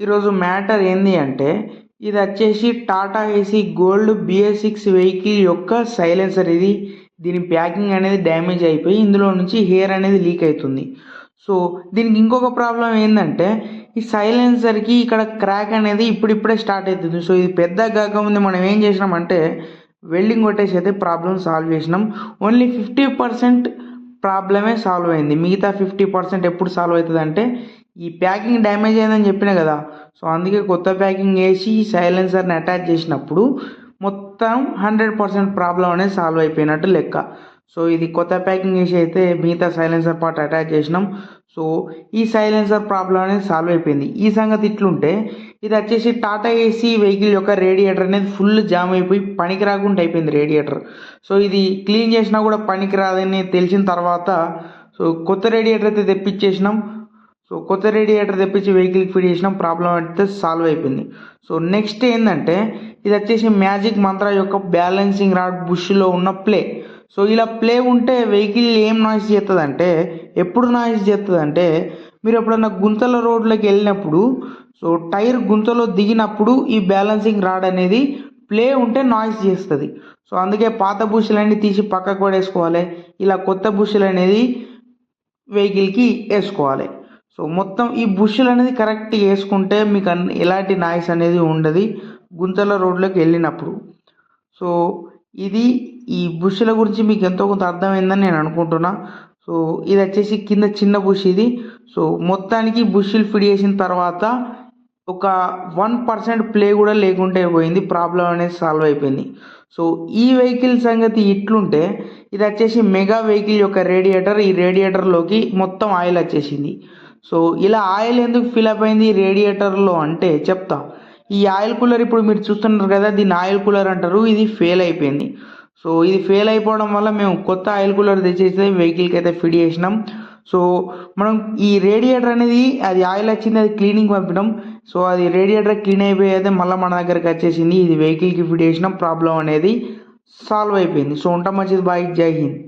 ఈరోజు మ్యాటర్ ఏంది అంటే ఇది వచ్చేసి Tata AC gold BS six vehicle యొక్క సైలెన్సర్. ఇది దీని ప్యాకింగ్ అనేది డ్యామేజ్ అయిపోయి ఇందులో నుంచి హెయిర్ అనేది లీక్ అవుతుంది. సో దీనికి ఇంకొక ప్రాబ్లం ఏంటంటే ఈ సైలెన్సర్కి ఇక్కడ క్రాక్ అనేది ఇప్పుడిప్పుడే స్టార్ట్ అవుతుంది. సో ఇది పెద్ద కాకముందు మనం ఏం చేసినామంటే వెల్డింగ్ కొట్టేసి అయితే ప్రాబ్లం సాల్వ్ చేసినాం. ఓన్లీ ఫిఫ్టీ పర్సెంట్ ప్రాబ్లమే సాల్వ్ అయింది. మిగతా ఫిఫ్టీ పర్సెంట్ ఎప్పుడు సాల్వ్ అవుతుంది అంటే ఈ ప్యాకింగ్ డ్యామేజ్ అయిందని చెప్పిన కదా. సో అందుకే కొత్త ప్యాకింగ్ వేసి సైలెన్సర్ని అటాచ్ చేసినప్పుడు మొత్తం హండ్రెడ్ పర్సెంట్ ప్రాబ్లం అనేది సాల్వ్ అయిపోయినట్టు లెక్క. సో ఇది కొత్త ప్యాకింగ్ వేసి అయితే మిగతా సైలెన్సర్ పార్ట్ అటాచ్ చేసినాం. సో ఈ సైలెన్సర్ ప్రాబ్లం అనేది సాల్వ్ అయిపోయింది. ఈ సంగతి ఇట్లుంటే ఇది వచ్చేసి టాటా ఏసీ వెహికల్ యొక్క రేడియేటర్ అనేది ఫుల్ జామ్ అయిపోయి పనికి రాకుండా అయిపోయింది రేడియేటర్ సో ఇది క్లీన్ చేసినా కూడా పనికి రాదని తెలిసిన తర్వాత సో కొత్త రేడియేటర్ అయితే తెప్పించేసినాం. సో కొత్త రేడియేటర్ తెప్పించి వెహికల్కి ఫిట్ చేసినాం. ప్రాబ్లం అయితే సాల్వ్ అయిపోయింది. సో నెక్స్ట్ ఏంటంటే ఇది వచ్చేసి మ్యాజిక్ మంత్ర యొక్క బ్యాలెన్సింగ్ రాడ్ బుష్లో ఉన్న ప్లే సో ఇలా ప్లే ఉంటే వెహికల్ ఏం నాయిస్ చేస్తుంది అంటే ఎప్పుడు నాయిస్ చేస్తుంది అంటే మీరు ఎప్పుడన్నా గుంతల రోడ్లోకి వెళ్ళినప్పుడు సో టైర్ గుంతలో దిగినప్పుడు ఈ బ్యాలెన్సింగ్ రాడ్ అనేది ప్లే ఉంటే నాయిస్ చేస్తుంది. సో అందుకే పాత బుషులన్నీ తీసి పక్కకు పడేసుకోవాలి. ఇలా కొత్త బుషులు అనేది వెహికల్కి వేసుకోవాలి. సో మొత్తం ఈ బుషులు అనేది కరెక్ట్ వేసుకుంటే మీకు ఎలాంటి నాయిస్ అనేది ఉండదు గుంతల రోడ్లోకి వెళ్ళినప్పుడు. సో ఇది ఈ బుషుల గురించి మీకు ఎంతో కొంత అర్థమైందని నేను అనుకుంటున్నా. సో ఇది వచ్చేసి కింద చిన్న బుష్ ఇది. సో మొత్తానికి బుషులు ఫిడ్ చేసిన తర్వాత ఒక వన్ పర్సెంట్ ప్లే కూడా లేకుంటే పోయింది. ప్రాబ్లం అనేది సాల్వ్ అయిపోయింది. సో ఈ వెహికల్ సంగతి ఇట్లుంటే ఇది వచ్చేసి మెగా వెహికల్ యొక్క రేడియేటర్. ఈ రేడియేటర్లోకి మొత్తం ఆయిల్ వచ్చేసింది. సో ఇలా ఆయిల్ ఎందుకు ఫిలప్ అయింది రేడియేటర్లో అంటే చెప్తా. ఈ ఆయిల్ కూలర్ ఇప్పుడు మీరు చూస్తున్నారు కదా దీన్ని ఆయిల్ కూలర్ అంటారు. ఇది ఫెయిల్ అయిపోయింది. సో ఇది ఫెయిల్ అయిపోవడం వల్ల మేము కొత్త ఆయిల్ కూలర్ తెచ్చేసి వెహికల్కి అయితే ఫిట్ చేసినాం. సో మనం ఈ రేడియేటర్ అనేది అది ఆయిల్ వచ్చింది అది క్లీనింగ్ పంపినాం. సో అది రేడియేటర్ క్లీన్ అయిపోయేది మళ్ళీ మన దగ్గరికి వచ్చేసింది. ఇది వెహికల్కి ఫిట్ చేసినాం. ప్రాబ్లం అనేది సాల్వ్ అయిపోయింది. సో ఉంటాం మంచిది. బాయ్ జై హింద్.